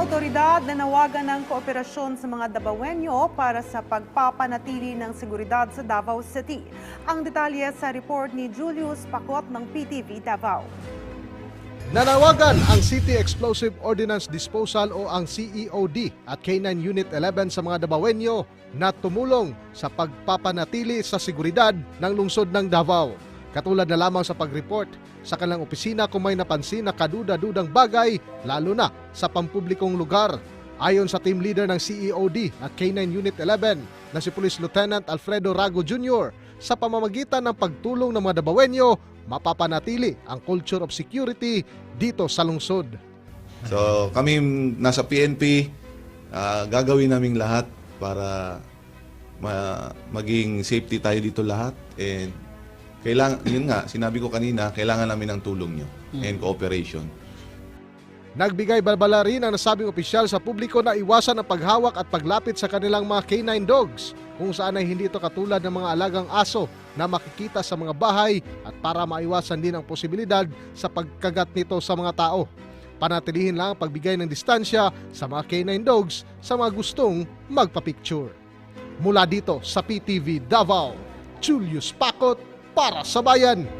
otoridad na nawagan ng kooperasyon sa mga Davaoenyo para sa pagpapanatili ng seguridad sa Davao City. Ang detalye sa report ni Julius Pakot ng PTV Davao. Nanawagan ang City Explosive Ordnance Disposal o ang CEOD at K9 Unit 11 sa mga Davaoenyo na tumulong sa pagpapanatili sa seguridad ng lungsod ng Davao. Katulad na lamang sa pag-report sa kanilang opisina kung may napansin na kaduda-dudang bagay lalo na sa pampublikong lugar. Ayon sa team leader ng CEOD at K9 Unit 11 na si Police Lieutenant Alfredo Rago Jr. sa pamamagitan ng pagtulong ng mga Davaoenyo mapapanatili ang culture of security dito sa lungsod. So kami nasa PNP, ah, gagawin naming lahat para ma- maging safety tayo dito lahat. And kailangan, yun nga, sinabi ko kanina, kailangan namin ng tulong nyo and cooperation. Nagbigay balbala rin ang nasabing opisyal sa publiko na iwasan ang paghawak at paglapit sa kanilang mga canine dogs kung saan ay hindi ito katulad ng mga alagang aso na makikita sa mga bahay at para maiwasan din ang posibilidad sa pagkagat nito sa mga tao. Panatilihin lang ang pagbigay ng distansya sa mga canine dogs sa mga gustong magpa-picture. Mula dito sa PTV Davao, Julius Pakot para sa Bayan.